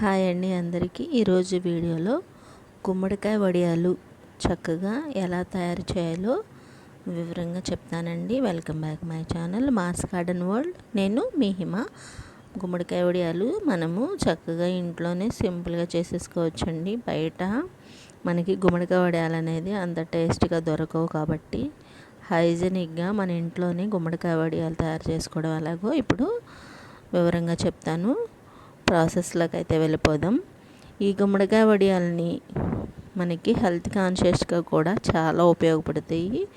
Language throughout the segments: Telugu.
హాయ్ అండి అందరికీ. ఈరోజు వీడియోలో గుమ్మడికాయ వడియాలు చక్కగా ఎలా తయారు చేయాలో వివరంగా చెప్తానండి. Welcome back my channel. Mass garden world. నేను మీ హిమ. గుమ్మడికాయ వడియాలు మనము చక్కగా ఇంట్లోనే సింపుల్గా చేసేసుకోవచ్చండి. బయట మనకి గుమ్మడికాయ వడియాలు అనేది అంత టేస్ట్గా దొరకవు కాబట్టి హైజెనిక్గా మన ఇంట్లోనే గుమ్మడికాయ వడియాలు తయారు చేసుకోవడం ఎలాగో ఇప్పుడు వివరంగా చెప్తాను. ప్రాసెస్లోకి అయితే వెళ్ళిపోదాం. ఈ గుమ్మడికాయ వడియాలని మనకి హెల్త్ కాన్షియస్గా కూడా చాలా ఉపయోగపడతాయి.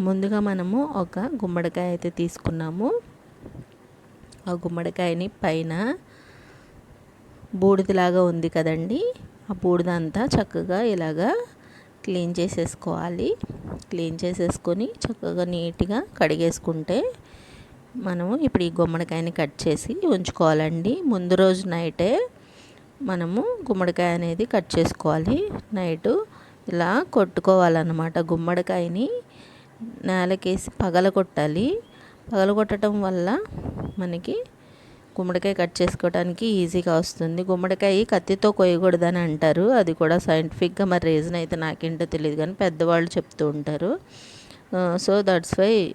ముందుగా మనము ఒక గుమ్మడికాయ అయితే తీసుకున్నాము. ఆ గుమ్మడికాయని పైన బూడిదలాగా ఉంది కదండి. ఆ బూడిద అంతా చక్కగా ఇలాగా క్లీన్ చేసేసుకోవాలి. క్లీన్ చేసేసుకొని చక్కగా నీట్గా కడిగేసుకుంటే మనము ఇప్పుడు ఈ గుమ్మడికాయని కట్ చేసి ఉంచుకోవాలండి. ముందు రోజు నైటే మనము గుమ్మడికాయ అనేది కట్ చేసుకోవాలి. నైటు ఇలా కొట్టుకోవాలన్నమాట. గుమ్మడికాయని నేలకేసి పగల కొట్టాలి పగల కొట్టడం వల్ల మనకి గుమ్మడికాయ కట్ చేసుకోవడానికి ఈజీగా వస్తుంది. గుమ్మడికాయ కత్తితో కొయ్యకూడదని అంటారు. అది కూడా సైంటిఫిక్గా మరి రీజన్ అయితే నాకేంటో తెలియదు కానీ పెద్దవాళ్ళు చెప్తూ ఉంటారు. సో దట్స్ వై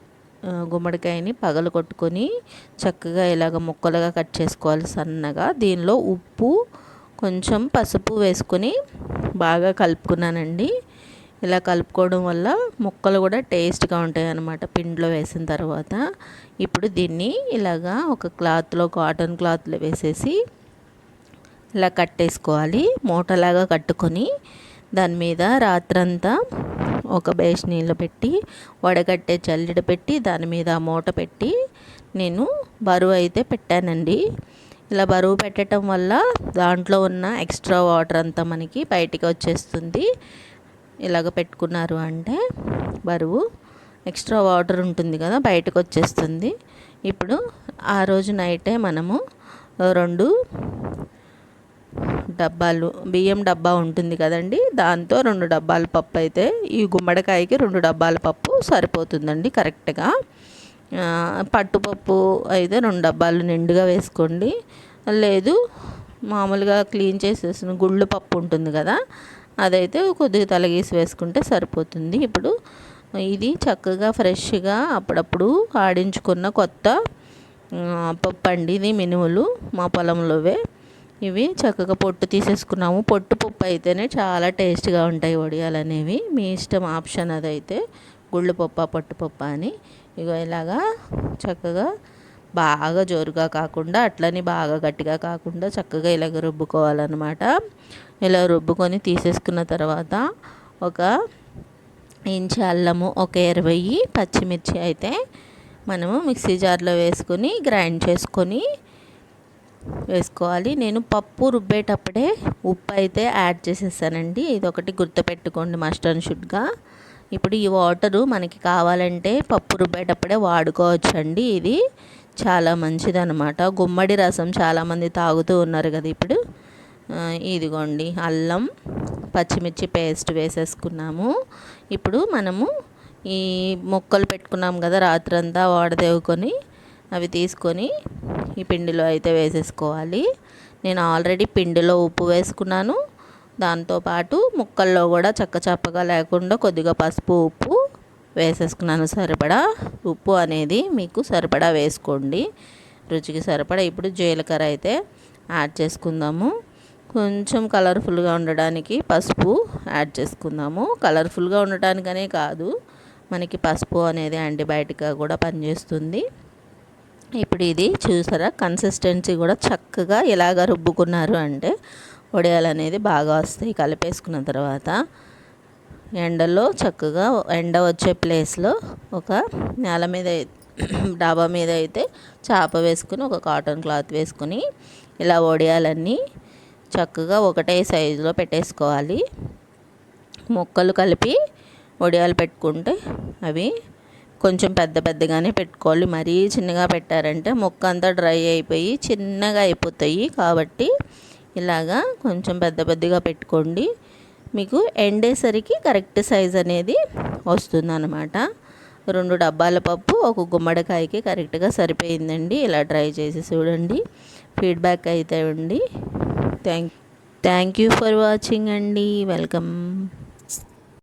గుమ్మడికాయని పగలు కొట్టుకొని చక్కగా ఇలాగ ముక్కలుగా కట్ చేసుకోవాలి సన్నగా. దీనిలో ఉప్పు కొంచెం పసుపు వేసుకొని బాగా కలుపుకున్నానండి. ఇలా కలుపుకోవడం వల్ల ముక్కలు కూడా టేస్ట్గా ఉంటాయి అన్నమాట పిండిలో వేసిన తర్వాత. ఇప్పుడు దీన్ని ఇలాగా ఒక క్లాత్లో కాటన్ క్లాత్లో వేసేసి ఇలా కట్టేసుకోవాలి. మూటలాగా కట్టుకొని దాని మీద రాత్రంతా ఒక బేస్ నీళ్ళు పెట్టి వడగట్టే చల్లిడ పెట్టి దాని మీద మూట పెట్టి నేను బరువు అయితే పెట్టానండి. ఇలా బరువు పెట్టడం వల్ల దాంట్లో ఉన్న ఎక్స్ట్రా వాటర్ అంతా మనకి బయటికి వచ్చేస్తుంది. ఇలాగ పెట్టుకున్నారు అంటే బరువు ఎక్స్ట్రా వాటర్ ఉంటుంది కదా బయటకు వచ్చేస్తుంది. ఇప్పుడు ఆ రోజు నైటే మనము రెండు డబ్బాలు బియ్యం డబ్బా ఉంటుంది కదండి. దాంతో రెండు డబ్బాల పప్పు అయితే ఈ గుమ్మడికాయకి రెండు డబ్బాల పప్పు సరిపోతుందండి కరెక్ట్గా. పట్టుపప్పు అయితే రెండు డబ్బాలు నిండుగా వేసుకోండి. లేదు మామూలుగా క్లీన్ చేసేసిన గుళ్ళు పప్పు ఉంటుంది కదా అదైతే కొద్దిగా తలగేసి వేసుకుంటే సరిపోతుంది. ఇప్పుడు ఇది చక్కగా ఫ్రెష్గా అప్పుడప్పుడు ఆడించుకున్న కొత్త పప్పు అండి. ఇది మినుములు మా పొలంలోవే. ఇవి చక్కగా పొట్టు తీసేసుకున్నాము. పొట్టు పప్పు అయితేనే చాలా టేస్ట్గా ఉంటాయి వడియాలు అనేవి మీ ఇష్టం ఆప్షన్ అదైతే గుళ్ళు పప్పు పట్టుపప్పు అని. ఇగో ఇలాగా చక్కగా బాగా జోరుగా కాకుండా అట్లని బాగా గట్టిగా కాకుండా చక్కగా ఇలాగ రుబ్బుకోవాలన్నమాట. ఇలా రుబ్బుకొని తీసేసుకున్న తర్వాత ఒక ఇంచి అల్లము ఒక ఇరవై పచ్చిమిర్చి అయితే మనము మిక్సీ జార్లో వేసుకొని గ్రైండ్ చేసుకొని వేసుకోవాలి. నేను పప్పు రుబ్బేటప్పుడే ఉప్పు అయితే యాడ్ చేసేసానండి. ఇది ఒకటి గుర్తుపెట్టుకోండి మస్ట్ అండ్ షుడ్గా. ఇప్పుడు ఈ వాటరు మనకి కావాలంటే పప్పు రుబ్బేటప్పుడే వాడుకోవచ్చండి ఇది. చాలా మంచిదనమాట గుమ్మడి రసం చాలామంది తాగుతూ ఉన్నారు కదా ఇప్పుడు. ఇదిగోండి. అల్లం పచ్చిమిర్చి పేస్ట్ వేసేసుకున్నాము. ఇప్పుడు మనము ఈ మొక్కలు పెట్టుకున్నాం కదా రాత్రంతా వాడదేవుకొని అవి తీసుకొని ఈ పిండిలో అయితే వేసేసుకోవాలి. నేను ఆల్రెడీ పిండిలో ఉప్పు వేసుకున్నాను. దాంతోపాటు ముక్కల్లో కూడా చక్కచప్పగా లేకుండా కొద్దిగా పసుపు ఉప్పు వేసేసుకున్నాను సరిపడా. ఉప్పు అనేది మీకు సరిపడా వేసుకోండి. రుచికి సరిపడా. ఇప్పుడు జీలకర్ర అయితే యాడ్ చేసుకుందాము. కొంచెం కలర్ఫుల్గా ఉండడానికి పసుపు యాడ్ చేసుకుందాము. కలర్ఫుల్గా ఉండటానికనే కాదు మనకి పసుపు అనేది యాంటీబయాటిక్గా కూడా పనిచేస్తుంది. ఇప్పుడు ఇది చూసారా? కన్సిస్టెన్సీ కూడా చక్కగా ఇలాగ రుబ్బుకున్నారు అంటే వడియాలు అనేది బాగా వస్తాయి కలిపేసుకున్న తర్వాత. ఎండలో చక్కగా ఎండ వచ్చే ప్లేస్లో ఒక నేల మీద డాబా మీద అయితే చాప వేసుకుని ఒక కాటన్ క్లాత్ వేసుకుని ఇలా వడియాలన్నీ చక్కగా ఒకటే సైజులో పెట్టేసుకోవాలి. మొక్కలు కలిపి వడియాలు పెట్టుకుంటే అవి కొంచెం పెద్ద పెద్దగానే పెట్టుకోవాలి. మరీ చిన్నగా పెట్టారంటే మొక్క అంతా డ్రై అయిపోయి చిన్నగా అయిపోతాయి. కాబట్టి ఇలాగా కొంచెం పెద్ద పెద్దగా పెట్టుకోండి. మీకు ఎండేసరికి కరెక్ట్ సైజ్ అనేది వస్తుంది అనమాట రెండు డబ్బాల పప్పు ఒక గుమ్మడికాయకి కరెక్ట్గా సరిపోయిందండి. ఇలా ట్రై చేసి చూడండి. ఫీడ్బ్యాక్ అయితే ఉండి. Thank thank you for watching అండి. వెల్కమ్.